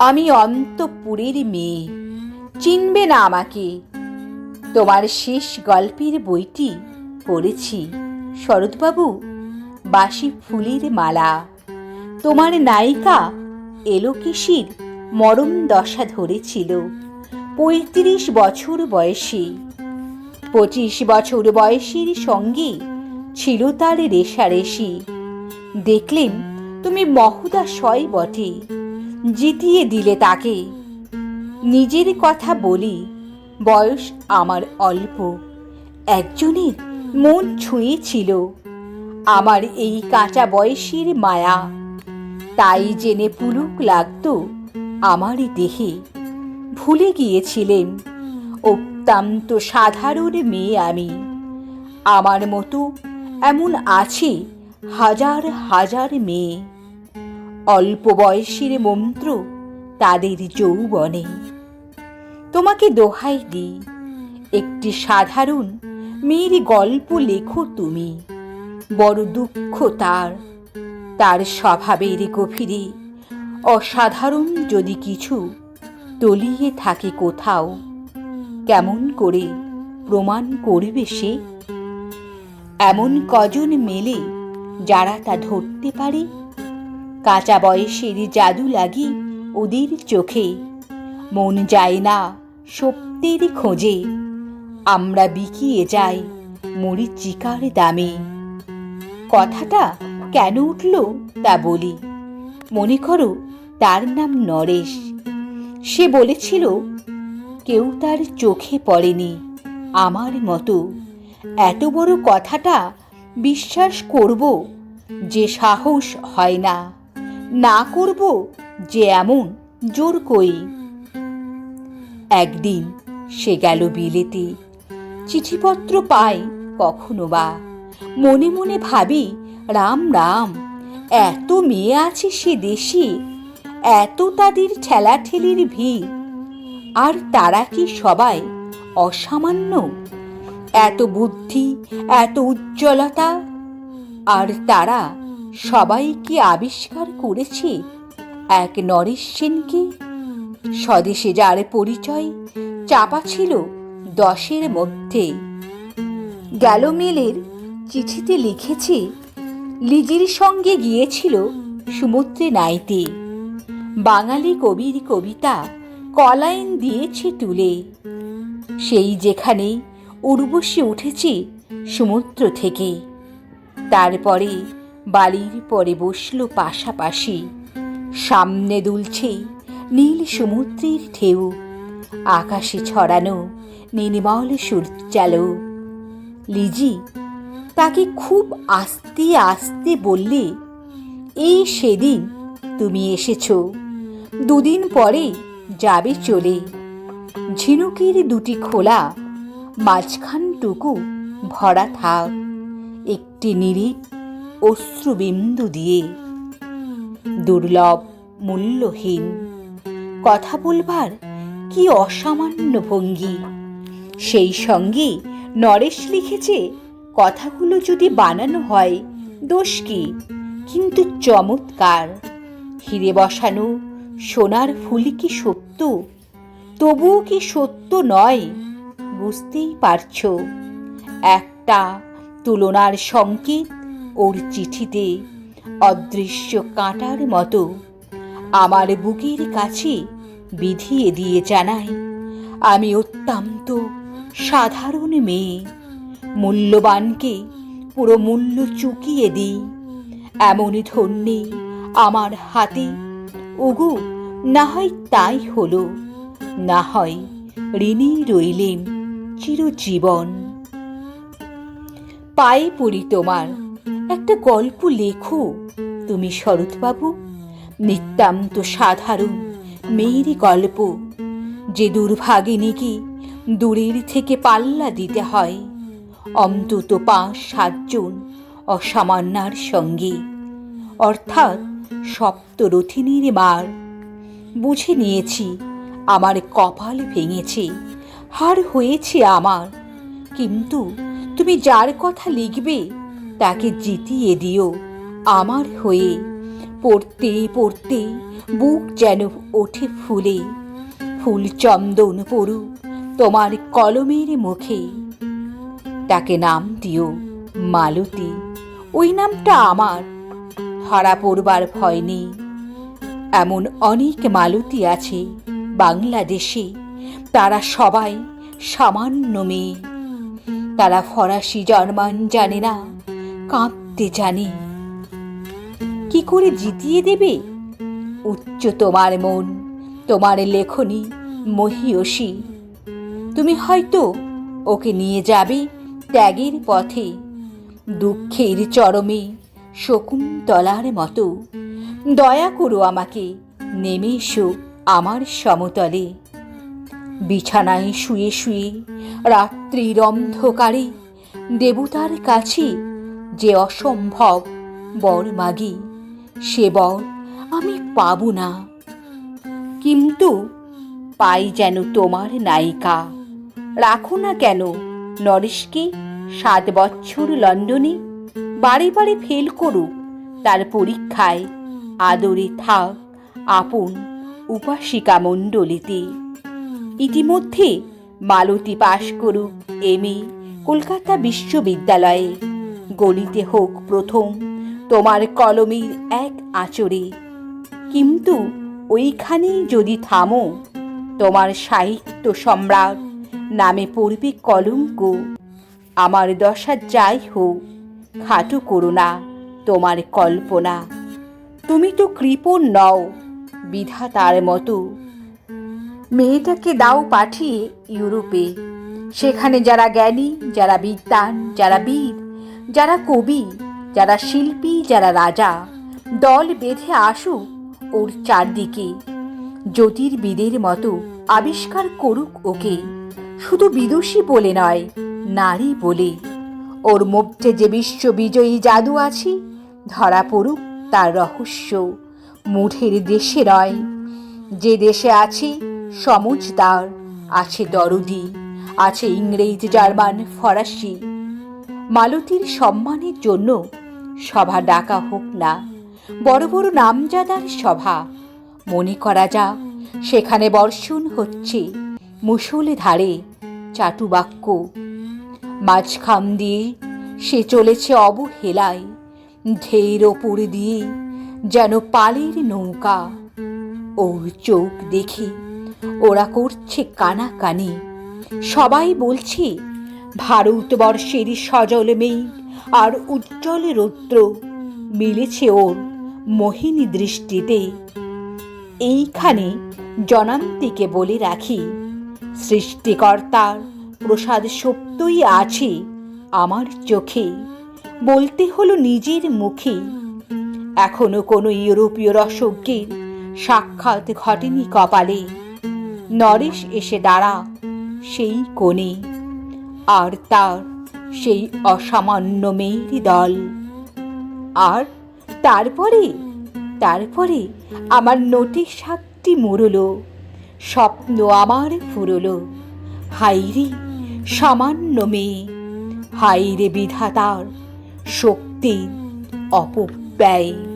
আমি অন্তপুরের মেয়ে। চিনবে না আমাকে। তোমার শেষ গল্পের বইটি পড়েছি। শরৎবাবু, বাসি ফুলের মালা। তোমার নায়িকা এলোকেশির মরম দশা ধরেছিল। পঁয়ত্রিশ বছর বয়সী। পঁচিশ বছর বয়সীর সঙ্গে ছিল তার রেশারেশি। দেখলেন, তুমি মহোদাশয় বটে। জিতিয়ে দিলে তাকে। নিজের কথা বলি, বয়স আমার অল্প। একজনের মন ছুঁয়েছিল, আমার এই কাঁচা বয়সের মায়া। তাই জেনে পুলুক লাগতো আমার দেহে। ভুলে গিয়েছিলেন, অত্যন্ত সাধারণ মেয়ে আমি। আমার মতো এমন আছে হাজার হাজার মেয়ে। অল্প বয়সের মন্ত্র তাদের যৌবনে। তোমাকে দোহাই দিই, একটি সাধারণ মেয়ের গল্প লেখো তুমি, বড় দুঃখ তার তার স্বভাবের গভীরে। অসাধারণ যদি কিছু তলিয়ে থাকে কোথাও, কেমন করে প্রমাণ করবে সে? এমন কজন মেলে যারা তা ধরতে পারে? কাঁচা বয়সের জাদু লাগি ওদের চোখে। মন যায় না সত্যের খোঁজে। আমরা বিকিয়ে যাই মরিচিকার দামে। কথাটা কেন উঠল তা বলি। মনে করো তার নাম নরেশ। সে বলেছিল, কেউ তার চোখে পড়েনি। আমার মতো এত বড় কথাটা বিশ্বাস করব যে সাহস হয় না। না করব যে এমন জোর কই একদিন সে গেল বিলেতে। চিঠিপত্র পাই কখনো বা। মনে মনে ভাবি, রাম রাম, এত মেয়ে আছে সে দেশে এত তাদের ঠেলাঠেলির ভিড়। আর তারা কি সবাই অসামান্য? এত বুদ্ধি, এত উজ্জ্বলতা, আর তারা সবাই কি আবিষ্কার করেছে? এক নরেশ সেনকে? স্বদেশে যার পরিচয় চাপা ছিল দশের মধ্যে। গ্যালোমেলের চিঠিতে লিখেছে, লিজির সঙ্গে গিয়েছিল সমুদ্রে নাইতে। বাঙালি কবির কবিতা কলাইন দিয়েছে তুলে। সেই যেখানে উর্বশী উঠেছে সমুদ্র থেকে। তারপরে বালির পরে বসল পাশাপাশি। সামনে দুলছে নীল সমুদ্রের ঢেউ। আকাশে ছড়ানো নির্মল সূর্যালো। লিজি তাকে খুব আস্তে আস্তে বললে এই সেদিন তুমি এসেছ। দুদিন পরে যাবে চলে। ঝিনুকের দুটি খোলা মাঝখানটুকু ভরা থাক। একটি নিরিট অশ্রুবিন্দু দিয়ে। দুর্লভ, মূল্যহীন। কথা বলবার কি অসামান্য ভঙ্গি। সেই সঙ্গে নরেশ লিখেছে কথাগুলো যদি বানানো হয়, দোষ কি? কিন্তু চমৎকার। হিরে বসানো সোনার ফুল কি সত্য? তবুও কি সত্য নয়, বুঝতেই পারছ। একটা তুলনার সংকেত ওর চিঠিতে অদৃশ্য কাঁটার মতো আমার বুকের কাছে বিধিয়ে দিয়ে জানাই আমি অত্যন্ত সাধারণ মেয়ে। মূল্যবানকে পুরো মূল্য চুকিয়ে দিই। এমন ধন্যে আমার হাতে ওগো, না হয় তাই হলো, না হয় ঋণী রইলেম চিরজীবন। পায়ে পড়ি তোমার একটা গল্প লেখো। তুমি শরৎবাবু নিতান্ত সাধারণ মেয়েরই গল্প। যে দুর্ভাগিনীকে দূরের থেকে পাল্লা দিতে হয়। অন্তত পাঁচ সাতজন অসামান্যার সঙ্গে। অর্থাৎ সপ্তরথিনীর মার। বুঝে নিয়েছি, আমার কপাল ভেঙেছে, হার হয়েছে আমার। কিন্তু তুমি যার কথা লিখবে তাকে জিতিয়ে দিও। আমার হয়ে পড়তে পড়তে বুক যেন ওঠে ফুলে। ফুল চন্দন পড়ু তোমার কলমের মুখে। তাকে নাম দিও মালতী। ওই নামটা আমার। ধরা পড়বার ভয় নেই। এমন অনেক মালতী আছে বাংলাদেশে। তারা সবাই সামান্য মেয়ে। তারা ফরাসি জার্মান জানে না কাঁদতে জানে। কি করে জিতিয়ে দেবে? উচ্চ তোমার মন, তোমার লেখনী মহিয়সী। তুমি হয়তো ওকে নিয়ে যাবে ত্যাগের পথে, দুঃখের চরমে শকুন্তলার মতো। দয়া করো আমাকে, নেমে এসো আমার সমতলে। বিছানায় শুয়ে শুয়ে রাত্রির অন্ধকারে দেবতার কাছে যে অসম্ভব। বর মাগি সে বর আমি পাবো না। কিন্তু পাই যেন তোমার নায়িকা। রাখো না কেন, নরেশকে সাত বছর লন্ডনে বারে বারে ফেল করুক। তার পরীক্ষায় আদরে থাক আপন উপাসিকা মণ্ডলীতে। ইতিমধ্যে মালতী পাশ করুক এম এ, কলকাতা বিশ্ববিদ্যালয়ে। গণিতে হোক প্রথম, তোমার কলমের এক আচরে কিন্তু ওইখানেই যদি থামো, তোমার সাহিত্য সম্রাট নামে পড়বে কলঙ্ক। আমার দশা যাই হোক, খাটু করো না তোমার কল্পনা। তুমি তো কৃপণ নও, বিধাতার মতো। মেয়েটাকে দাও পাঠিয়ে ইউরোপে। সেখানে যারা জ্ঞানী, যারা বিদ্যান যারা বীর যারা কবি, যারা শিল্পী, যারা রাজা, দল বেঁধে আসুক ওর চারদিকে। জ্যোতির্বিদের মতো আবিষ্কার করুক ওকে। শুধু বিদুষী বলে নয়, নারী বলে। ওর মধ্যে যে বিশ্ববিজয়ী জাদু আছে, ধরা পড়ুক তার রহস্য। মুঠের দেশে নয়, যে দেশে আছে সমজদার আছে দরদি, আছে ইংরেজ, জার্মান, ফরাসি। মালতীর সম্মানের জন্য সভা ডাকা হোক না, বড় বড় নামজাদার সভা। মনে করা যাক সেখানে বর্ষণ হচ্ছে মুসলে ধারে চাটুবাক্য মাঝখাম দিয়ে সে চলেছে অবহেলায়, ঢের ওপর দিয়ে যেন পালের নৌকা। ওর চোখ দেখে ওরা করছে কানা কানাকানি। সবাই বলছে ভারতবর্ষের সজল মেঘ আর উজ্জ্বল রৌদ্র মিলেছে ওর মোহিনী দৃষ্টিতে। এইখানে জনান্তিকে বলে রাখি, সৃষ্টিকর্তার প্রসাদ সত্যই আছে আমার চোখে, বলতে হলো নিজের মুখে। এখনও কোনো ইউরোপীয় রসজ্ঞের সাক্ষাৎ ঘটেনি কপালে। নরেশ এসে দাঁড়া সেই কোণে। আর তার সেই অসামান্য মেয়ের দল। আর তারপরে তারপরে আমার নোটে সাতটি মুরলো, স্বপ্ন আমার ফুরলো। হাইরে সামান্য মেয়ে হাইরে বিধাতার শক্তির অপব্যয়।